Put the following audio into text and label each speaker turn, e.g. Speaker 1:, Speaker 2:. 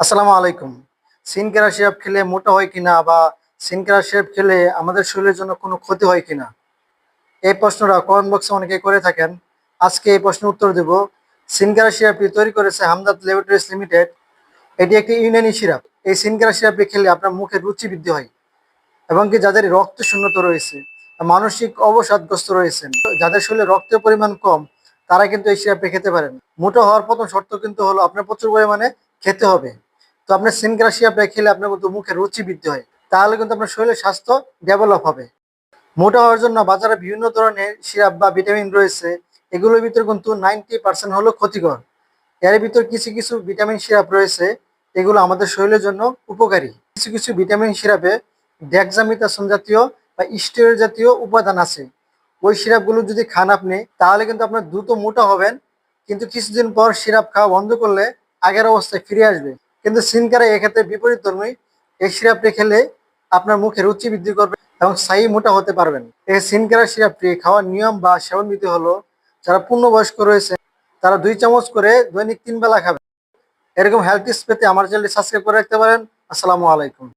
Speaker 1: আসসালামু আলাইকুম। সিনকেরা সিরাপ খেলে মোটা হয় কিনা বা সিনকেরা সিরাপ খেলে আমাদের শরীরের জন্য কোনো ক্ষতি হয় কিনা? এই প্রশ্নটা কমেন্ট বক্সে অনেকে করে থাকেন। আজকে এই প্রশ্নের উত্তর দেব। সিনকেরা সিরাপটি তৈরি করেছে হামদাদ ল্যাবরেটরিজ লিমিটেড। এটি একটি ইউনানি সিরাপ। এই সিনকেরা সিরাপটি খেলে আপনার মুখের রুচি বৃদ্ধি হয় এবং কি যাদের রক্ত শূন্যতা রয়েছে, মানসিক অবসাদগ্রস্ত রয়েছেন, যাদের শরীরে রক্তের পরিমাণ কম, তারা কিন্তু এই সিরাপটি খেতে পারেন। মোটা হওয়ার প্রথম শর্ত কিন্তু হলো আপনার প্রচুর পরিমাণে খেতে হবে। তো আপনার সিনগ্রা সিরাপটা খেলে আপনার কিন্তু মুখে রুচি বৃদ্ধি হয়। তাহলে কিন্তু আপনার শরীরের স্বাস্থ্য ডেভেলপ হবে। মোটা হওয়ার জন্য বাজারে বিভিন্ন ধরনের সিরাপ বা ভিটামিন রয়েছে। এগুলোর ভিতরে কিন্তু নাইনটি পার্সেন্ট হলো ক্ষতিকর। এর ভিতর কিছু কিছু ভিটামিন সিরাপ রয়েছে। এগুলো আমাদের শরীরের জন্য উপকারী। কিছু কিছু ভিটামিন সিরাপে ডেক্সামিথাসন জাতীয় বা স্টেরয়েড জাতীয় উপাদান আছে। ওই সিরাপগুলো যদি খান আপনি, তাহলে কিন্তু আপনার দ্রুত মোটা হবেন। কিন্তু কিছুদিন পর সিরাপ খাওয়া বন্ধ করলে আগের অবস্থায় ফিরে আসবে। কিন্তু সিনকারা এক্ষেত্রে বিপরীত ধর্মী এই সিরাপটি খেলে আপনার মুখে রুচি বৃদ্ধি করবে এবং সাই মোটা হতে পারবেন। এই সিনকারা সিরাপটি খাওয়ার নিয়ম বা সেবন বিধি হলো, যারা পূর্ণবয়স্ক রয়েছে, তারা দুই চামচ করে দৈনিক তিন বেলা খাবে। এরকম হেলথ পেতে আমার চ্যানেলটি সাবস্ক্রাইব করে রাখতে পারেন। আসসালামু আলাইকুম।